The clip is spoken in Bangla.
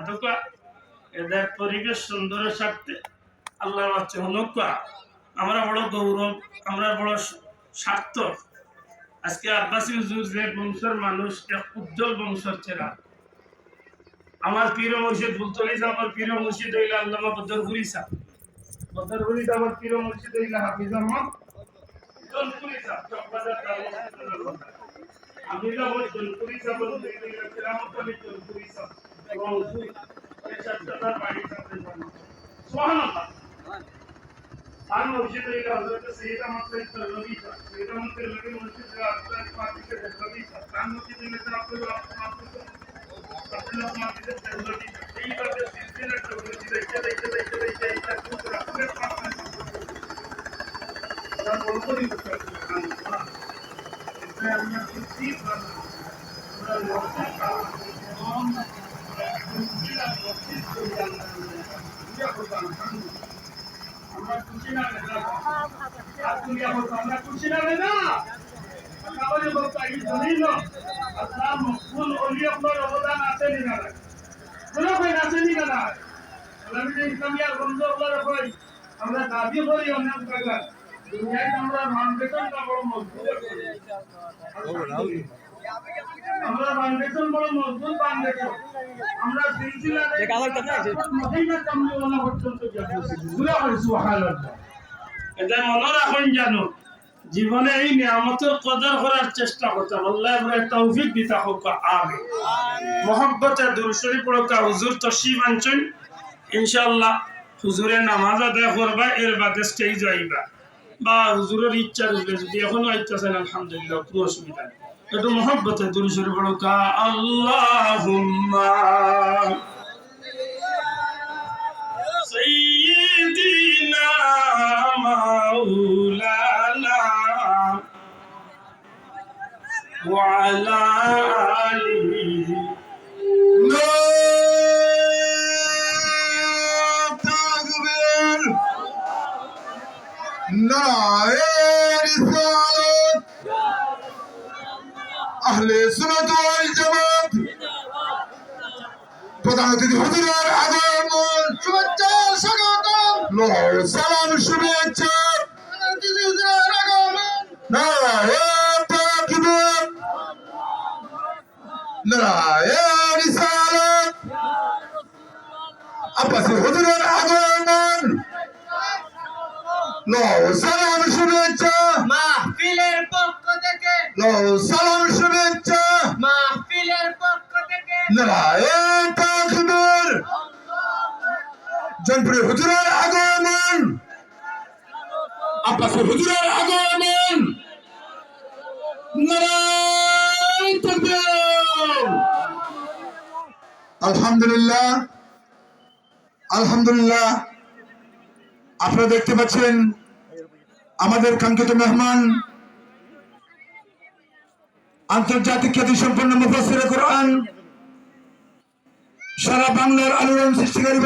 আল্লাহ এদের পরিবেশ স্বার্থে আল্লাহ বাচ্চা হনকা আমরা বড় গৌরব, আমরা বড় স্বার্থ। আজকে আব্বাসী বংশের মানুষ উজ্জ্বল বংশের চেরা। আমার পীর মুর্শিদ বুলতলি আমার পীর মুর্শিদ হইলে আল্লামা বদরপুরি সাহ বদরপুরি আমার পীর মুর্শিদ হইলে হাফিজ আহমদ कणकुरीचा संपादक कार्यालयात होता आम्ही जवळ कणकुरीचा बनून कमी कणकुरीचा किंवा उसूल या शब्दाचा पाणीचा स्वान होता फार नऊशे तरी गावचा सहिता मात्र तरलवीचा सहिता मात्र लगे नऊशे आपल्या मातीचे तरलवीचा कान नऊशे तरी तर आपल्याला आपल्याला मातीचे तरलवीचा ते सिलसिला ठेवण्याची त्याच्या त्याच्या त्याच्या অবদান আছে নি না কোনো ভাই আছে নি না আমরা দাবি করি দুনিয়ায় জীবনে এই নিয়ামতের কদর করার চেষ্টা করতাম আল্লাহ এবার তৌফিক দিতা হোক আগে মোহাব্বতে পড়কা হুজুর তশিব আনছেন ইনশাআল্লাহ হুজুরে নামাজ আদায় করবা, এর বাদে স্টেজ আইবা বা হুজুরের ইচ্ছা রইলে যদি এখনো আইতেছেন আলহামদুলিল্লাহ কোনো অসুবিধা নেই একটু মোহাব্বতে দুরুশরী পড়কা আল্লাহুম্মা سيدنا مولانا وعلى آله নারায়ে রিসালাত আহলে সুন্নাত ওয়াল জামাত। প্রধান অতিথি হুজুরের আগমন শুভেচ্ছা স্বাগতম। লোহ সালাম শুভেচ্ছা। অতিথি হুজুরের আগমন। নারায়ে তাকবীর। নারায়ে রিসালাত আব্বাসী হুজুরের আগমন। লো সালাম শুভেচ্ছা। মাহফিলের পক্ষ থেকে। লো সালাম শুভেচ্ছা। মাহফিলের পক্ষ থেকে। নারায়ণ তাকবীর। জনপ্রিয় হুজুরের আগমন। আব্বাসী হুজুরের আগমন। নারায়ণ তাকবীর। আলহামদুলিল্লাহ। আলহামদুলিল্লাহ। আপনারা দেখতে পাচ্ছেন আমাদের কাঙ্ক্ষিত মেহমান আন্তর্জাতিক খ্যাতি সম্পন্ন মুফাসির কোরআন সারা বাংলার আলোড়ন সৃষ্টিকারী